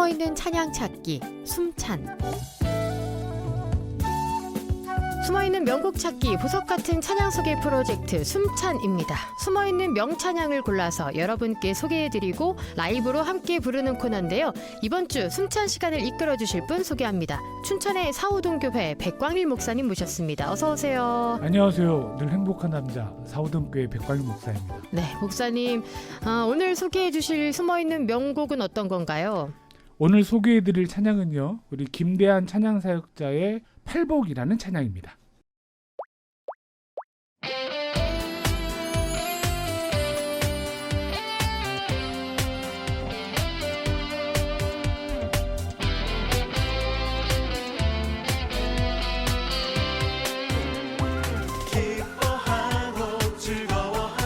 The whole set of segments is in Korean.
숨어있는 찬양 찾기 숨찬 숨어있는 명곡 찾기 보석 같은 찬양 소개 프로젝트 숨찬입니다. 숨어있는 명찬양을 골라서 여러분께 소개해드리고 라이브로 함께 부르는 코너인데요. 이번 주 숨찬 시간을 이끌어주실 분 소개합니다. 춘천의 사우동교회 백광일 목사님 모셨습니다. 어서 오세요. 안녕하세요. 늘 행복한 남자 사우등교회 백광일 목사입니다. 네, 목사님 아, 오늘 소개해주실 숨어있는 명곡은 어떤 건가요? 오늘 소개해드릴 찬양은요. 우리 김대한 찬양 사역자의 팔복이라는 찬양입니다.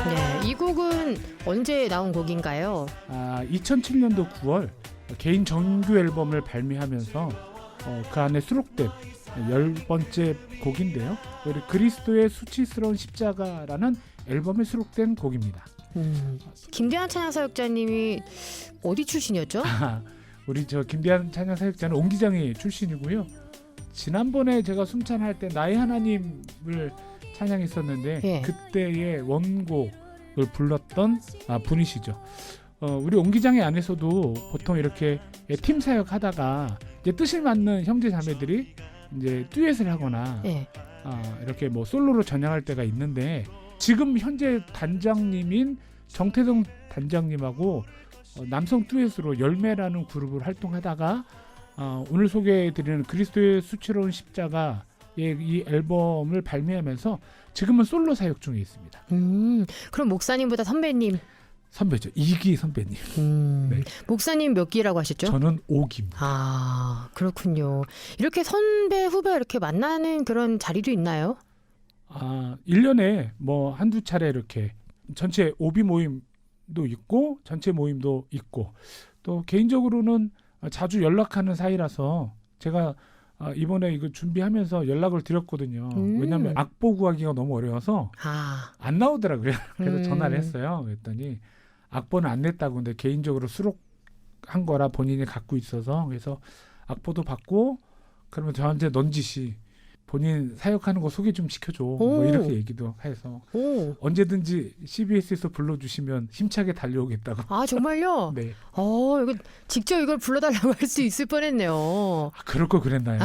네, 이 곡은 언제 나온 곡인가요? 아, 2007년도 9월 개인 정규 앨범을 발매하면서 어, 그 안에 수록된 열 번째 곡인데요. 우리 그리스도의 수치스러운 십자가라는 앨범에 수록된 곡입니다. 음, 김대한 찬양 사역자님이 어디 출신이었죠? 아, 우리 저 김대한 찬양 사역자는 옹기장이 출신이고요. 지난번에 제가 숨찬 할 때 나의 하나님을 찬양했었는데 예. 그때의 원곡을 불렀던 아, 분이시죠. 어, 우리 옹기장의 안에서도 보통 이렇게 팀 사역하다가 이제 뜻을 맞는 형제 자매들이 이제 듀엣을 하거나 예. 아, 이렇게 뭐 솔로로 전향할 때가 있는데 지금 현재 단장님인 정태동 단장님하고 어, 남성 듀엣으로 열매라는 그룹을 활동하다가 어, 오늘 소개해드리는 그리스도의 수치로운 십자가의 이 앨범을 발매하면서 지금은 솔로 사역 중에 있습니다. 음, 그럼 목사님보다 선배님. 선배죠 이기 선배님. 음, 네. 목사님 몇 기라고 하셨죠? 저는 오기입니다. 아, 그렇군요. 이렇게 선배 후배 이렇게 만나는 그런 자리도 있나요? 아, 1년에 뭐 한두 차례 이렇게 전체 오비 모임도 있고 전체 모임도 있고 또 개인적으로는 자주 연락하는 사이라서 제가 아, 이번에 이거 준비하면서 연락을 드렸거든요. 음. 왜냐하면 악보 구하기가 너무 어려워서 아, 안 나오더라고요. 그래서 음. 전화를 했어요. 그랬더니 악보는 안 냈다고 근데 개인적으로 수록한 거라 본인이 갖고 있어서 그래서 악보도 받고 그러면 저한테 넌지시 본인 사역하는 거 소개 좀 시켜줘. 뭐 오. 이렇게 얘기도 해서 오, 언제든지 CBS에서 불러주시면 힘차게 달려오겠다고. 아 정말요? 네. 어, 이거 직접 이걸 불러달라고 할 수 있을 뻔했네요. 아, 그럴 거 그랬나요?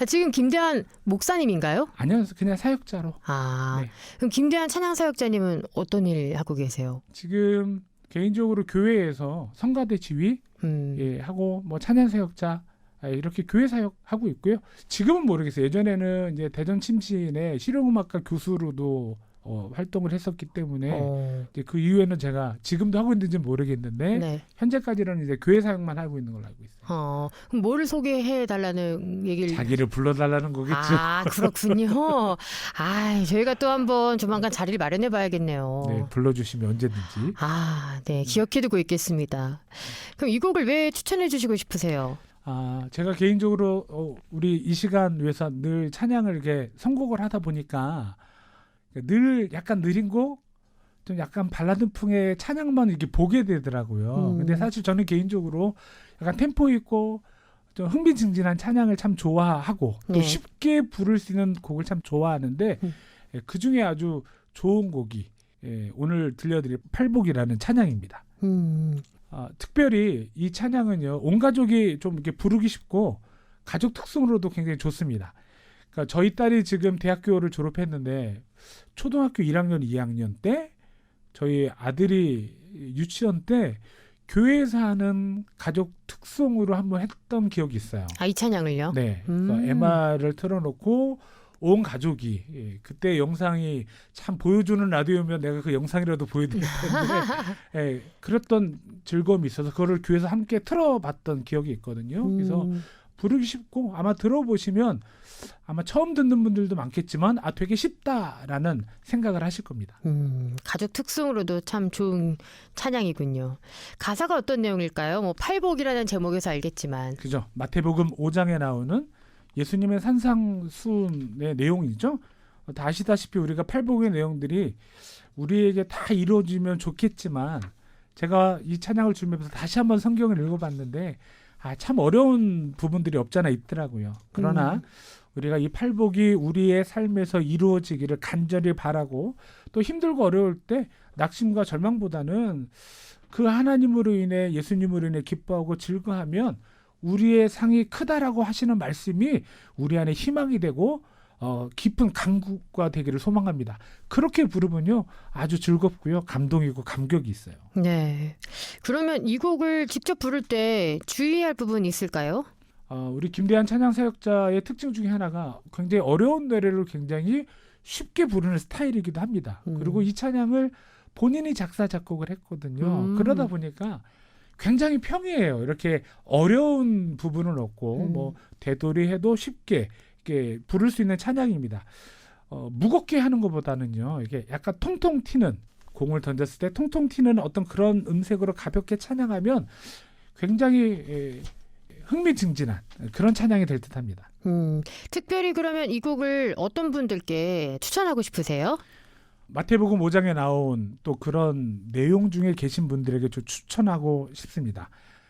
아, 지금 김대한 목사님인가요? 아니요, 그냥 사역자로. 아, 네. 그럼 김대한 찬양 사역자님은 어떤 일 하고 계세요? 지금 개인적으로 교회에서 성가대 지휘 음, 예, 하고 뭐 찬양 사역자 아, 이렇게 교회 사역 하고 있고요. 지금은 모르겠어요. 예전에는 이제 대전 침신의 실용음악과 교수로도 어, 활동을 했었기 때문에 어, 이제 그 이후에는 제가 지금도 하고 있는지 는 모르겠는데 네. 현재까지는 이제 교회 사역만 하고 있는 걸로 알고 있어요. 어, 그럼 뭐를 소개해 달라는 얘기를 자기를 불러달라는 거겠죠. 아, 그렇군요. 아, 저희가 또 한번 조만간 자리를 마련해 봐야겠네요. 네, 불러주시면 언제든지. 아, 네. 기억해 두고 있겠습니다. 그럼 이 곡을 왜 추천해 주시고 싶으세요? 아, 제가 개인적으로 어, 우리 이 시간 위해서 늘 찬양을 이렇게 선곡을 하다 보니까 늘 약간 느린 곡, 좀 약간 발라드풍의 찬양만 이렇게 보게 되더라고요. 음. 근데 사실 저는 개인적으로 약간 템포 있고 좀 흥미진진한 찬양을 참 좋아하고 또 네. 쉽게 부를 수 있는 곡을 참 좋아하는데 음. 그 중에 아주 좋은 곡이 예, 오늘 들려드릴 팔복이라는 찬양입니다. 음, 아, 특별히 이 찬양은요 온 가족이 좀 이렇게 부르기 쉽고 가족 특성으로도 굉장히 좋습니다. 그러니까 저희 딸이 지금 대학교를 졸업했는데 초등학교 1학년, 2학년 때 저희 아들이 유치원 때 교회에서 하는 가족 특성으로 한번 했던 기억이 있어요. 아, 이 찬양을요? 네, 음. MR을 틀어놓고 온 가족이 예, 그때 영상이 참 보여주는 라디오면 내가 그 영상이라도 보여드릴 텐데 예, 그랬던 즐거움이 있어서 그거를 교회에서 함께 틀어봤던 기억이 있거든요. 그래서 음, 부르기 쉽고 아마 들어보시면 아마 처음 듣는 분들도 많겠지만 아 되게 쉽다라는 생각을 하실 겁니다. 음, 가족 특성으로도 참 좋은 찬양이군요. 가사가 어떤 내용일까요? 뭐 팔복이라는 제목에서 알겠지만. 그죠? 마태복음 5장에 나오는 예수님의 산상수훈의 내용이죠. 다 아시다시피 우리가 팔복의 내용들이 우리에게 다 이루어지면 좋겠지만 제가 이 찬양을 준비하면서 다시 한번 성경을 읽어봤는데 아, 참 어려운 부분들이 없잖아 있더라고요. 그러나 음. 우리가 이 팔복이 우리의 삶에서 이루어지기를 간절히 바라고 또 힘들고 어려울 때 낙심과 절망보다는 그 하나님으로 인해 예수님으로 인해 기뻐하고 즐거하면 우리의 상이 크다라고 하시는 말씀이 우리 안에 희망이 되고 어, 깊은 강구가 되기를 소망합니다. 그렇게 부르면요 아주 즐겁고요 감동이고 감격이 있어요. 네. 그러면 이 곡을 직접 부를 때 주의할 부분이 있을까요? 어, 우리 김대한 찬양 사역자의 특징 중에 하나가 굉장히 어려운 노래를 굉장히 쉽게 부르는 스타일이기도 합니다. 음. 그리고 이 찬양을 본인이 작사 작곡을 했거든요. 음. 그러다 보니까 굉장히 평이해요. 이렇게 어려운 부분은 없고 음. 뭐 되돌이해도 쉽게 이렇게 부를 수 있는 찬양입니다. 어, 무겁게 하는 것보다는요. 이게 약간 통통 튀는 공을 던졌을 때 통통 튀는 어떤 그런 음색으로 가볍게 찬양하면 굉장히 에, 흥미진진한 그런 찬양이 될 듯합니다. 음, 특별히 그러면 이 곡을 어떤 분들께 추천하고 싶으세요? 마태복음 5장에 나온 또 그런 내용 중에 계신 분들에게 좀 추천하고 싶습니다.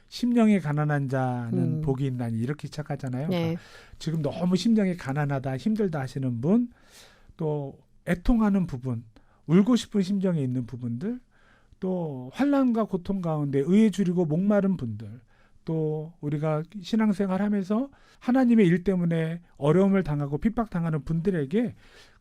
심령이 가난한 자는 음. 복이 있나니 이렇게 시작하잖아요. 네. 그러니까 지금 너무 심령이 가난하다, 힘들다 하시는 분, 또 애통하는 부분, 울고 싶은 심정에 있는 부분들, 또 환란과 고통 가운데 의에 줄이고 목마른 분들, 또 우리가 신앙생활하면서 하나님의 일 때문에 어려움을 당하고 핍박 당하는 분들에게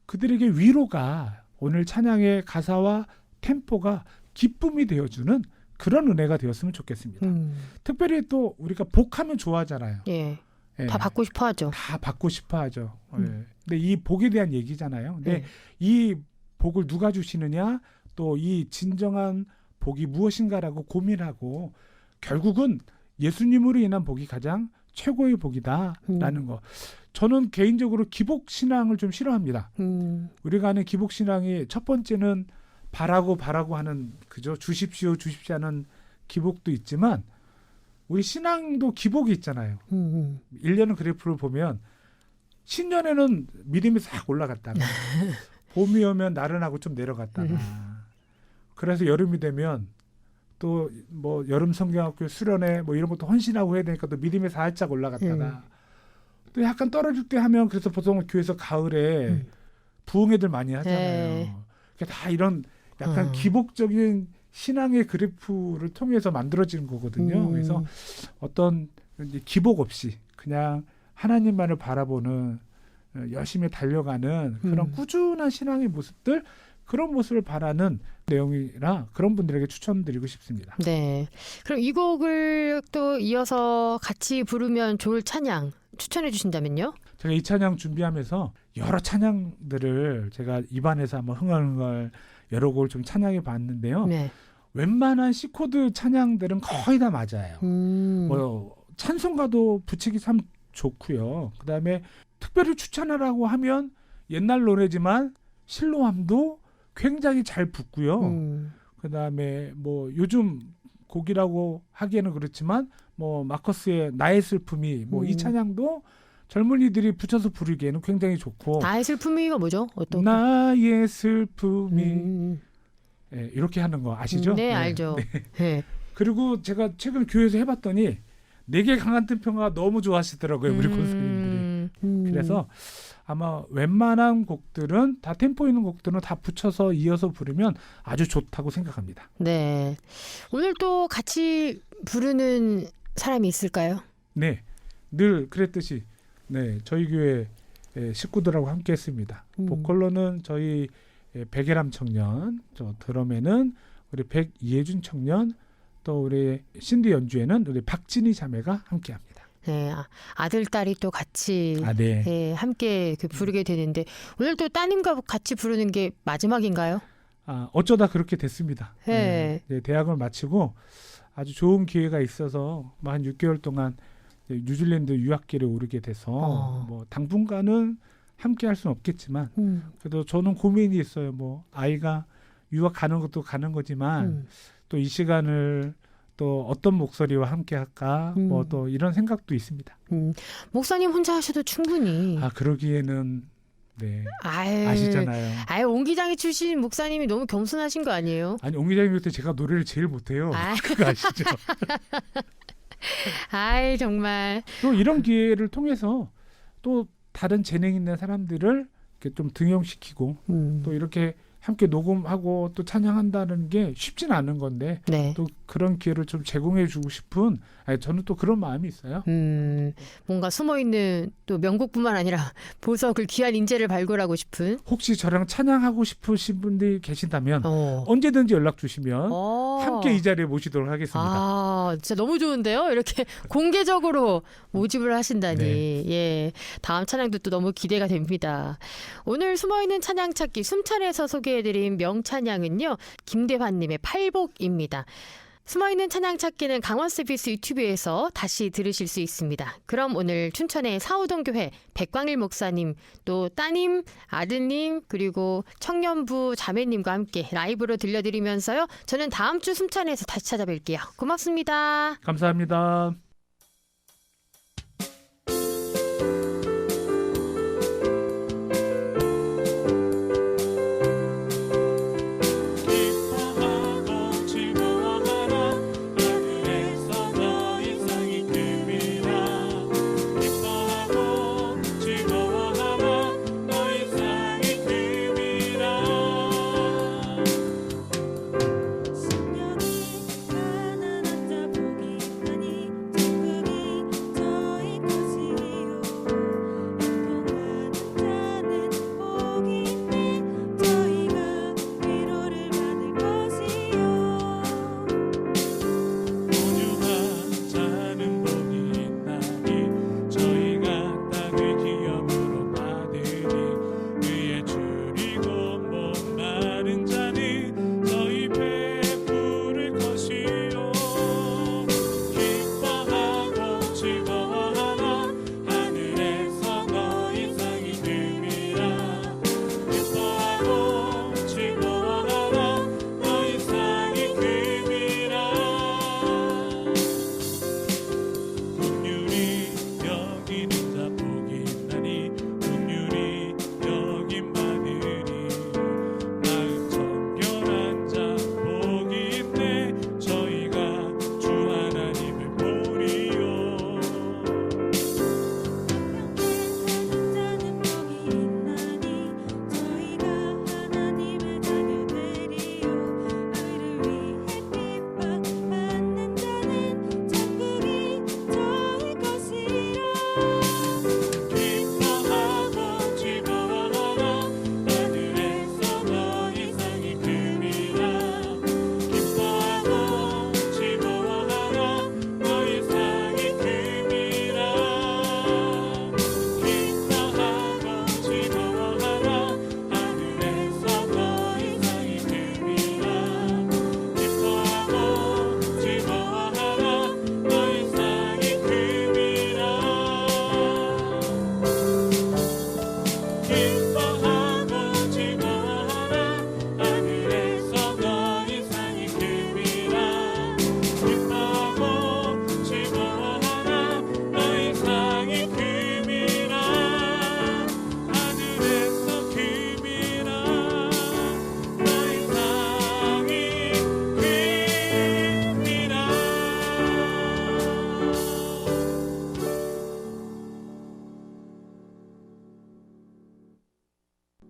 그들에게 위로가 오늘 찬양의 가사와 템포가 기쁨이 되어주는 그런 은혜가 되었으면 좋겠습니다. 음, 특별히 또 우리가 복하면 좋아하잖아요. 예. 예. 다 받고 싶어 하죠. 다 받고 싶어 하죠. 음. 예. 근데 이 복에 대한 얘기잖아요. 근데 네. 이 복을 누가 주시느냐, 또 이 진정한 복이 무엇인가라고 고민하고 결국은 예수님으로 인한 복이 가장 최고의 복이다라는 음. 거. 저는 개인적으로 기복 신앙을 좀 싫어합니다. 음, 우리가 아는 기복 신앙이 첫 번째는 바라고 바라고 하는 그죠 주십시오 주십시오 하는 기복도 있지만 우리 신앙도 기복이 있잖아요. 음, 음. 1년은 그래프를 보면 신년에는 믿음이 싹 올라갔다가 봄이 오면 나른하고 좀 내려갔다가 그래서 여름이 되면 또 뭐 여름 성경학교 수련회 뭐 이런 것도 헌신하고 해야 되니까 또 믿음이 살짝 올라갔다가 또 약간 떨어질 때 하면 그래서 보통 교회에서 가을에 음. 부흥회들 많이 하잖아요. 네. 그게 다 이런 약간 음. 기복적인 신앙의 그래프를 통해서 만들어지는 거거든요. 음. 그래서 어떤 기복 없이 그냥 하나님만을 바라보는 어, 열심히 달려가는 그런 음. 꾸준한 신앙의 모습들 그런 모습을 바라는 내용이라 그런 분들에게 추천드리고 싶습니다. 네. 그럼 이 곡을 또 이어서 같이 부르면 좋을 찬양 추천해 주신다면요? 제가 이 찬양 준비하면서 여러 찬양들을 제가 입안에서 한번 흥얼흥얼 여러 곡을 좀 찬양해 봤는데요. 네. 웬만한 C 코드 찬양들은 거의 다 맞아요. 음. 뭐 찬송가도 붙이기 참 좋고요. 그다음에 특별히 추천하라고 하면 옛날 노래지만 실로함도 굉장히 잘 붙고요. 음. 그다음에 뭐 요즘 곡이라고 하기에는 그렇지만 뭐 마커스의 나의 슬픔이 뭐이 음. 찬양도 젊은이들이 붙여서 부르기에는 굉장히 좋고 나의 슬픔이가 뭐죠? 어떤? 나의 슬픔이 음. 예, 이렇게 하는 거 아시죠? 네, 알죠. 네. 그리고 제가 최근 교회에서 해봤더니 내게 강한 뜬평가 너무 좋아하시더라고요 우리 권사님들이. 음. 음. 그래서 아마 웬만한 곡들은 다 템포 있는 곡들은 다 붙여서 이어서 부르면 아주 좋다고 생각합니다. 네. 오늘 또 같이 부르는 사람이 있을까요? 네, 늘 그랬듯이 네 저희 교회 예, 식구들하고 함께 했습니다. 음. 보컬로는 저희 예, 백예람 청년, 저 드럼에는 우리 백이해준 청년, 또 우리 신디 연주에는 우리 박진희 자매가 함께합니다. 네. 아, 아들 딸이 또 같이 아 네. 네, 함께 그 부르게 되는데 오늘 또 따님과 같이 부르는 게 마지막인가요? 아, 어쩌다 그렇게 됐습니다. 네. 네, 대학을 마치고 아주 좋은 기회가 있어서 뭐한 6개월 동안 뉴질랜드 유학길에 오르게 돼서 어. 뭐 당분간은 함께 할 수는 없겠지만 음. 그래도 저는 고민이 있어요. 뭐 아이가 유학 가는 것도 가는 거지만 음. 또이 시간을 또 어떤 목소리와 함께 할까 음. 뭐또 이런 생각도 있습니다. 음. 목사님 혼자 하셔도 충분히 아 그러기에는 네. 아유, 아시잖아요. 아유 옹기장이 출신 목사님이 너무 겸손하신 거 아니에요? 아니 옹기장님 그때 제가 노래를 제일 못해요. 아. 그거 아시죠? 아이 정말 또 이런 기회를 통해서 또 다른 재능 있는 사람들을 이렇게 좀 등용시키고 음, 또 이렇게 함께 녹음하고 또 찬양한다는 게 쉽진 않은 건데 네. 또 그런 기회를 좀 제공해 주고 싶은 아니 저는 또 그런 마음이 있어요. 음, 뭔가 숨어 있는 또 명곡뿐만 아니라 보석을 귀한 인재를 발굴하고 싶은 혹시 저랑 찬양하고 싶으신 분들이 계신다면 어. 언제든지 연락 주시면 어. 함께 이 자리에 모시도록 하겠습니다. 아, 진짜 너무 좋은데요? 이렇게 공개적으로 모집을 하신다니. 네. 예. 다음 찬양도 또 너무 기대가 됩니다. 오늘 숨어 있는 찬양 찾기 숨찬에서 소개 해드린 명찬양은요, 김대환님의 팔복입니다. 숨어있는 찬양 찾기는 강원 서비스 유튜브에서 다시 들으실 수 있습니다. 그럼 오늘 춘천의 사우동교회 백광일 목사님, 또 따님, 아드님, 그리고 청년부 자매님과 함께 라이브로 들려드리면서요. 저는 다음 주 숨찬에서 다시 찾아뵐게요. 고맙습니다. 감사합니다.